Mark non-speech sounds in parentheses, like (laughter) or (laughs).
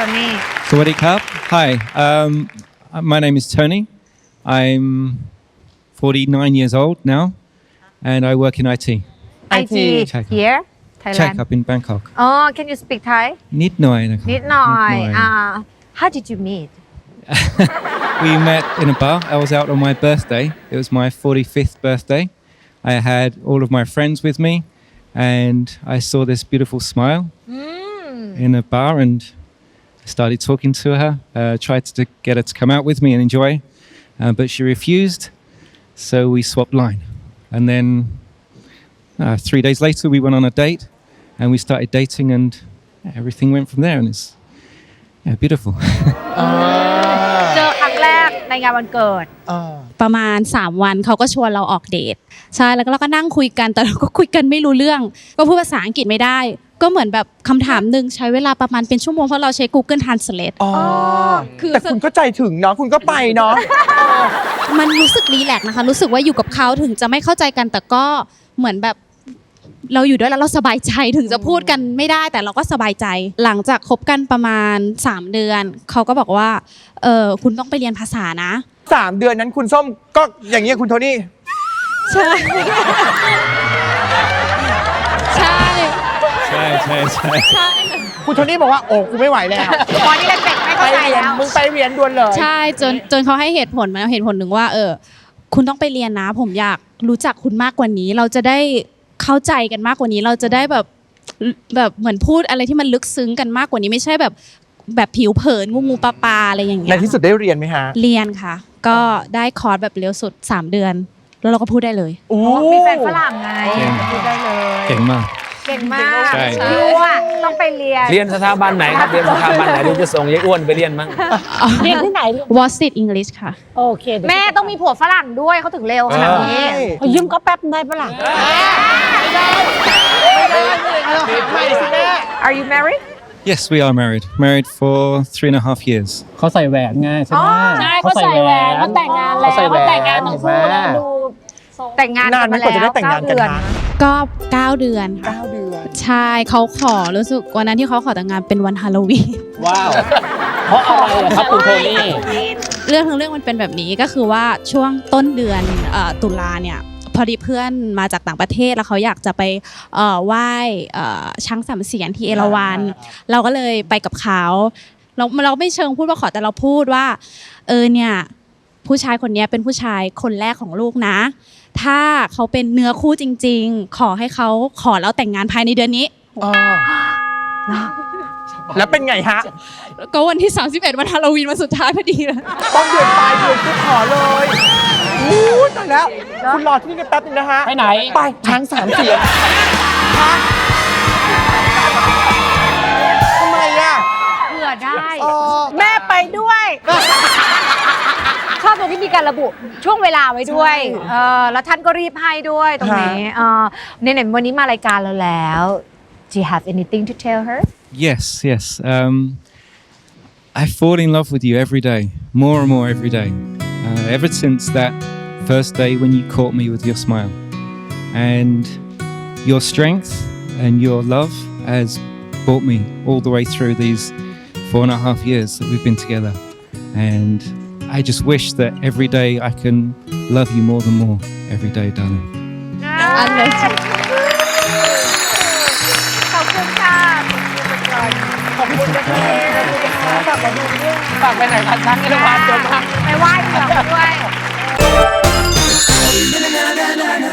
Tony Sawadee Krap. Hi, um, my name is Tony. I'm 49 years old now, and I work in IT. IT ใช่ครับ here ใช่ Thailand ครับ in Bangkok. อ๋อ Can you speak Thai นิดหน่อยนะครับ นิดหน่อย นิดหน่อย อ่า How did you meet (laughs) We met in a bar. I was out on my birthday. It was my 45th birthday. I had all of my friends with me, and I saw this beautiful smile in a bar and started talking to her. Uh, tried to get her to come out with me and enjoy, uh, but she refused. So we swapped line, and then uh, three days later we went on a date, and we started dating, and everything went from there. And it's yeah, beautiful. (laughs) เจอครั้งแรกในงานวันเกิด อ่า ประมาณ 3 วันเขาก็ชวนเราออกเดทใช่แล้วก็เราก็นั่งคุยกันแต่เราก็คุยกันไม่รู้เรื่อง ก็พูดภาษาอังกฤษไม่ได้ ก็เหมือนแบบคำถามหนึ่งใช้เวลาประมาณเป็นชั่วโมงเพราะเราใช้ Google Translate อ๋อคือ แต่คุณก็ใจถึงเนาะคุณก็ไปเนาะมันรู้สึกรีแลกซ์นะคะ รู้สึกว่าอยู่กับเขาถึงจะไม่เข้าใจกัน แต่ก็เหมือนแบบเราอยู่ด้วยแล้วเราสบายใจถึงจะพูดกันไม่ได้ แต่เราก็สบายใจ หลังจากคบกันประมาณ 3 เดือน เขาก็บอกว่าเออคุณต้องไปเรียนภาษานะ สามเดือนนั้นคุณส้มก็อย่างเงี้ยคุณโทนี่ ใช่ใช่ ช่ใช่ใช่ใช่คุณโทนี่บอกว่าโอ้กูไม่ไหวแล้วตอนนี้เด็กๆไม่ไปเข้าใจเรียนแล้ว มึงไปเรียนด่วนเลยใช่จนจนเขาให้เหตุผลมาเหตุผลหนึ่งว่า เออ คุณต้องไปเรียนนะ ผมอยากรู้จักคุณมากกว่านี้ เราจะได้เข้าใจกันมากกว่านี้ เราจะได้แบบแบบเหมือนพูดอะไรที่มันลึกซึ้งกันมากกว่านี้ไม่ใช่แบบแบบผิวเผินงูงูปลาปลาอะไรอย่างเงี้ในยที่สุดได้เรียนไหมฮะเรียนค่ะ ก็ได้คอร์สแบบเร็วสุด 3 เดือน แล้วเราก็พูดได้เลย โอ้ มีแฟนฝรั่งไงเก่ง พูดได้เลย เก่งมาก เก่งมากใช่ยูอะต้องไปเรียน เรียนสถาบันไหนครับ เรียนสถาบันไหนเรียนจะส่งยายอ้วนไปเรียนมั้ง เรียนที่ไหนลูก w a s t e d English ค่ะ โอเคเดี๋ยวแม่ต้องมีผัวฝรั่งด้วยเขาถึงเร็วขนาดนี้ ขอยืมก็แป๊บได้ปะล่ะไม่สิแม่ Are you married Yes, we are married. Married for three and a half years. เขาใส่แหวนไงใช่ไหมใช่เขาใส่แหวนเขาแต่งงานแล้วเขาใส่แหวนเขาแต่งงานทั้งคู่เห็นไหมแล้วดูทรงแต่งงานนานไหมมกว่าจะได้แต่งงานกันเก้เดือฮะก็ 9 เดือนค่ะเก้าเดือน ใช่เขาขอรู้สึกวันนั้นที่เขาขอแต่งงานเป็นวันฮาโลวีน ว้าว เพราะอะไรอะครับคุณโทนี่ เรื่องทั้งเรื่องมันเป็นแบบนี้ก็คือว่าช่วงต้นเดือนเอ่อตุลาเนี่ยพอดีเพื่อนมาจากต่างประเทศแล้วเขาอยากจะไปเอ่อไหว้เอ่อช้างสามเสียนที่เอราวัณเราก็เลยไปกับเขาเราเราไม่เชิงพูดว่าขอแต่เราพูดว่า เออเนี่ยผู้ชายคนเนี้ยเป็นผู้ชายคนแรกของลูกนะ ถ้าเขาเป็นเนื้อคู่จริง ๆ ขอให้เขาขอแล้วแต่งงานภายในเดือนนี้ อ๋อแล้วเป็นไงฮะ ก็วันที่ 31 วันฮาโลวีนวันสุดท้ายพอดีเลย ต้องเดือนปลายเดือนกูขอเลยอู้ยตายแล้ว คุณรอที่นี่กันแป๊บนึงนะฮะ ไปไหน ไปช้างสามเสียน การระบุช่วงเวลาไว้ด้วย ใช่ เออแล้วท่านก็รีบให้ด้วยตรงนี้เออในไหนๆวันนี้มารายการเราแล้ว Do you have anything to tell her Yes, yes. Um, I fall in love with you every day, more and more every day. Uh, ever since that first day when you caught me with your smile. And your strength and your love has brought me all the way through these four and a half years that we've been together. And I just wish that every day I can love you more than more every day, darling. I you.